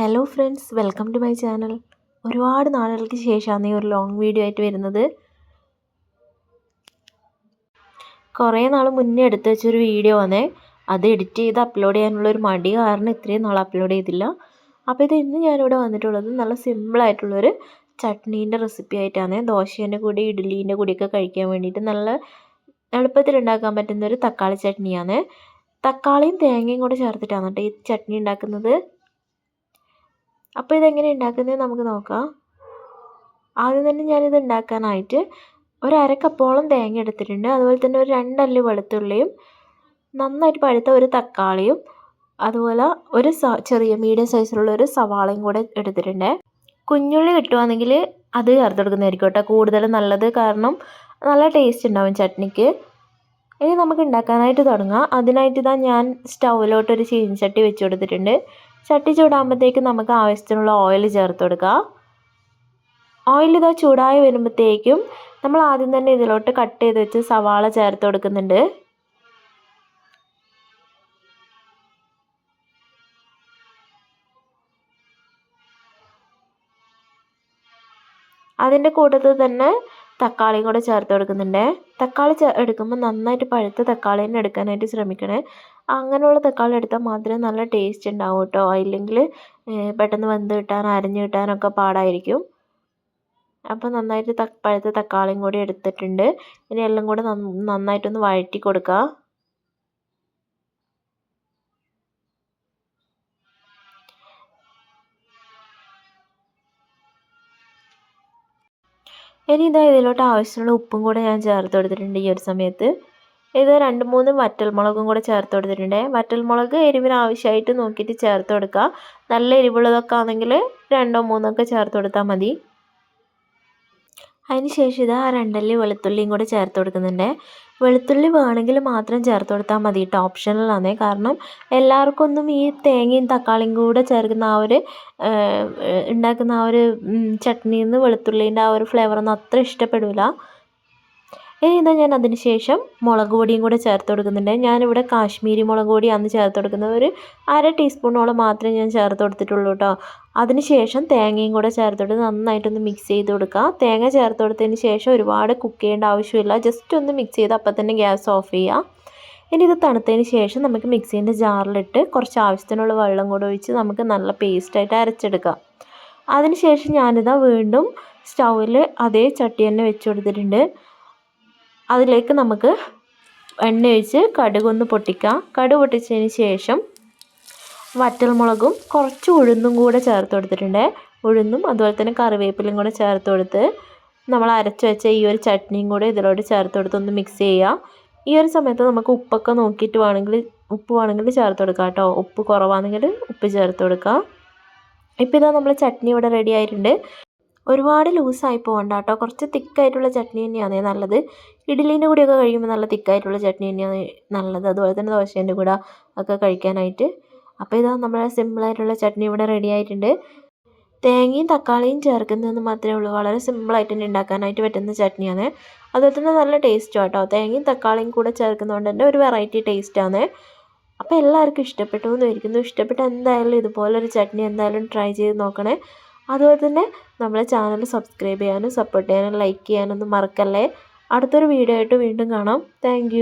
Hello friends welcome to my channel ഒരുപാട് നാളുകൾക്ക് ശേഷമാണ് ഈ ഒരു ലോങ് വീഡിയോ ആയിട്ട് വരുന്നത്. കുറേ നാൾ മുന്നേ എടുത്ത് വെച്ചൊരു വീഡിയോ ആണേ. അത് എഡിറ്റ് ചെയ്ത് അപ്ലോഡ് ചെയ്യാനുള്ള ഒരു മടി കാരണം ഇത്രയും നാൾ അപ്ലോഡ് ചെയ്തില്ല. അപ്പോൾ ഇത് ഇന്ന് ഞാനിവിടെ വന്നിട്ടുള്ളത് നല്ല സിമ്പിളായിട്ടുള്ളൊരു ചട്നീന്റെ റെസിപ്പി ആയിട്ടാണ്. ദോശേന്റെ കൂടി ഇഡ്ഡലീന്റെ കൂടിയൊക്കെ കഴിക്കാൻ വേണ്ടിയിട്ട് നല്ല എളുപ്പത്തിൽ ഉണ്ടാക്കാൻ പറ്റുന്ന ഒരു തക്കാളി ചട്നിയാണ്. തക്കാളിയും തേങ്ങയും കൂടെ ചേർത്തിട്ടാണ് കേട്ടോ ഈ ചട്നി ഉണ്ടാക്കുന്നത്. അപ്പോൾ ഇതെങ്ങനെ ഉണ്ടാക്കുന്നത് നമുക്ക് നോക്കാം. ആദ്യം തന്നെ ഞാനിത് ഉണ്ടാക്കാനായിട്ട് ഒരു അര കപ്പോളം തേങ്ങ എടുത്തിട്ടുണ്ട്. അതുപോലെ തന്നെ ഒരു രണ്ടല്ല് വെളുത്തുള്ളിയും നന്നായിട്ട് പഴുത്ത ഒരു തക്കാളിയും അതുപോലെ ഒരു ചെറിയ മീഡിയം സൈസിലുള്ള ഒരു സവാളയും കൂടെ എടുത്തിട്ടുണ്ട്. കുഞ്ഞുള്ളി കിട്ടുവാണെങ്കിൽ അത് ചേർത്ത് കൊടുക്കുന്നതായിരിക്കും കേട്ടോ കൂടുതൽ നല്ലത്. കാരണം നല്ല ടേസ്റ്റ് ഉണ്ടാവും ചട്നിക്ക്. ഇനി നമുക്ക് ഉണ്ടാക്കാനായിട്ട് തുടങ്ങാം. അതിനായിട്ട് ഇതാ ഞാൻ സ്റ്റൗവിലോട്ടൊരു ചീനച്ചട്ടി വെച്ച് കൊടുത്തിട്ടുണ്ട്. ചട്ടി ചൂടാകുമ്പോഴത്തേക്കും നമുക്ക് ആവശ്യത്തിനുള്ള ഓയിൽ ചേർത്ത് കൊടുക്കുക ഓയിൽ ഇതാ ചൂടായി വരുമ്പോഴത്തേക്കും നമ്മൾ ആദ്യം തന്നെ ഇതിലോട്ട് കട്ട് ചെയ്ത് വെച്ച് സവാള ചേർത്ത് കൊടുക്കുന്നുണ്ട്. അതിന്റെ കൂട്ടത്തിൽ തന്നെ തക്കാളിയും കൂടെ ചേർത്ത് കൊടുക്കുന്നുണ്ട്. തക്കാളി എടുക്കുമ്പോൾ നന്നായിട്ട് പഴുത്ത തക്കാളി തന്നെ എടുക്കാനായിട്ട് ശ്രമിക്കണേ. അങ്ങനെയുള്ള തക്കാളി എടുത്താൽ മാത്രമേ നല്ല ടേസ്റ്റ് ഉണ്ടാവും കേട്ടോ ഇല്ലെങ്കിൽ പെട്ടെന്ന് വെന്ത് കിട്ടാൻ അരഞ്ഞ് കിട്ടാനൊക്കെ പാടായിരിക്കും. അപ്പോൾ നന്നായിട്ട് പഴുത്ത തക്കാളിയും കൂടി എടുത്തിട്ടുണ്ട്. ഇനി എല്ലാം കൂടെ നന്നായിട്ടൊന്ന് വഴറ്റി കൊടുക്കുക ഇനി ഇതാ ഇതിലോട്ട് ആവശ്യമുള്ള ഉപ്പും കൂടെ ഞാൻ ചേർത്ത് കൊടുത്തിട്ടുണ്ട് ഈ ഒരു സമയത്ത്. ഇത് രണ്ട് മൂന്ന് വറ്റൽ മുളകും കൂടെ ചേർത്ത് കൊടുത്തിട്ടുണ്ട്. വറ്റൽ മുളക് എരിവിന് ആവശ്യമായിട്ട് നോക്കിയിട്ട് ചേർത്ത് കൊടുക്കുക നല്ല എരിവുള്ളതൊക്കെ ആണെങ്കിൽ രണ്ടോ മൂന്നോ ഒക്കെ ചേർത്ത് കൊടുത്താൽ മതി. അതിന് ശേഷം ആ രണ്ടല്ലി വെളുത്തുള്ളിയും കൂടെ ചേർത്ത് കൊടുക്കുന്നുണ്ട്. വെളുത്തുള്ളി വേണമെങ്കിൽ മാത്രം ചേർത്ത് കൊടുത്താൽ മതി കേട്ടോ. ഓപ്ഷണലാണ് കാരണം എല്ലാവർക്കും ഒന്നും ഈ തേങ്ങയും തക്കാളിയും കൂടെ ചേർക്കുന്ന ആ ഒരു ഉണ്ടാക്കുന്ന ആ ഒരു ചട്നിയിൽ നിന്ന് വെളുത്തുള്ളീന്റെ ആ ഒരു ഫ്ലേവറൊന്നും അത്ര ഇഷ്ടപ്പെടില്ല ഇനി ഇതാ ഞാൻ അതിനുശേഷം മുളക് പൊടിയും കൂടെ ചേർത്ത് കൊടുക്കുന്നുണ്ട്. ഞാനിവിടെ കാശ്മീരി മുളക് അന്ന് ചേർത്ത് കൊടുക്കുന്നത്. ഒരു അര ടീസ്പൂണോളം മാത്രമേ ഞാൻ ചേർത്ത് കൊടുത്തിട്ടുള്ളൂ കേട്ടോ. അതിനുശേഷം തേങ്ങയും കൂടെ ചേർത്ത് കൊടുത്ത് നന്നായിട്ടൊന്ന് മിക്സ് ചെയ്ത് കൊടുക്കുക തേങ്ങ ചേർത്ത് കൊടുത്തതിന് ശേഷം ഒരുപാട് കുക്ക് ചെയ്യേണ്ട ആവശ്യമില്ല. ജസ്റ്റ് ഒന്ന് മിക്സ് ചെയ്ത് അപ്പം തന്നെ ഗ്യാസ് ഓഫ് ചെയ്യുക ഇനി ഇത് തണുത്തതിന് ശേഷം നമുക്ക് മിക്സീന്റെ ജാറിലിട്ട് കുറച്ച് ആവശ്യത്തിനുള്ള വെള്ളം കൂടെ ഒഴിച്ച് നമുക്ക് നല്ല പേസ്റ്റായിട്ട് അരച്ചെടുക്കാം. അതിനുശേഷം ഞാനിതാ വീണ്ടും സ്റ്റൗവിൽ അതേ ചട്ടി തന്നെ വെച്ച് കൊടുത്തിട്ടുണ്ട്. അതിലേക്ക് നമുക്ക് എണ്ണ ഒഴിച്ച് കടുകൊന്ന് പൊട്ടിക്കാം. കടുക് പൊട്ടിച്ചതിന് ശേഷം വറ്റൽമുളകും കുറച്ച് ഉഴുന്നും കൂടെ ചേർത്ത് കൊടുത്തിട്ടുണ്ട്. ഉഴുന്നും അതുപോലെ തന്നെ കറിവേപ്പിലും കൂടെ ചേർത്ത് കൊടുത്ത് നമ്മൾ അരച്ച് വെച്ച ഈ ഒരു ചട്നിയും കൂടെ ഇതിലോട്ട് ചേർത്ത് കൊടുത്ത് ഒന്ന് മിക്സ് ചെയ്യുക. ഈ ഒരു സമയത്ത് നമുക്ക് ഉപ്പൊക്കെ നോക്കിയിട്ട് വേണമെങ്കിൽ ഉപ്പ് വേണമെങ്കിൽ ചേർത്ത് കൊടുക്കാം കേട്ടോ. ഉപ്പ് കുറവാണെങ്കിൽ ഉപ്പ് ചേർത്ത് കൊടുക്കാം. ഇപ്പോൾ ഇതാ നമ്മൾ ചട്നി ഇവിടെ റെഡി ആയിട്ടുണ്ട്. ഒരുപാട് ലൂസായി പോകണ്ട കേട്ടോ. കുറച്ച് തിക്കായിട്ടുള്ള ചട്നി തന്നെയാണ് നല്ലത്. ഇഡ്ഡലീന്റെ കൂടെയൊക്കെ കഴിയുമ്പോൾ നല്ല തിക്കായിട്ടുള്ള ചട്നി തന്നെയാണ് നല്ലത്. അതുപോലെ തന്നെ ദോശേന്റെ കൂടെ ഒക്കെ കഴിക്കാനായിട്ട്. അപ്പോൾ ഇതാ നമ്മുടെ സിമ്പിളായിട്ടുള്ള ചട്നി ഇവിടെ റെഡി ആയിട്ടുണ്ട്. തേങ്ങയും തക്കാളിയും ചേർക്കുന്നതെന്ന് മാത്രമേ ഉള്ളൂ. വളരെ സിമ്പിളായിട്ട് തന്നെ ഉണ്ടാക്കാനായിട്ട് പറ്റുന്ന ചട്നിയാണ്. അതുപോലെ തന്നെ നല്ല ടേസ്റ്റും കേട്ടോ. തേങ്ങയും തക്കാളിയും കൂടെ ചേർക്കുന്നതുകൊണ്ട് തന്നെ ഒരു വെറൈറ്റി ടേസ്റ്റാണ് അപ്പോൾ എല്ലാവർക്കും ഇഷ്ടപ്പെട്ടു എന്ന് ഇരിക്കുന്നു ഇഷ്ടപ്പെട്ട എന്തായാലും ഇതുപോലൊരു ചട്നി എന്തായാലും ട്രൈ ചെയ്ത് നോക്കണേ. അതുപോലെ തന്നെ നമ്മളെ ചാനൽ സബ്സ്ക്രൈബ് ചെയ്യാനും സപ്പോർട്ട് ചെയ്യാനും ലൈക്ക് ചെയ്യാനൊന്നും മറക്കല്ലേ. അടുത്തൊരു വീഡിയോ ആയിട്ട് വീണ്ടും കാണാം. താങ്ക്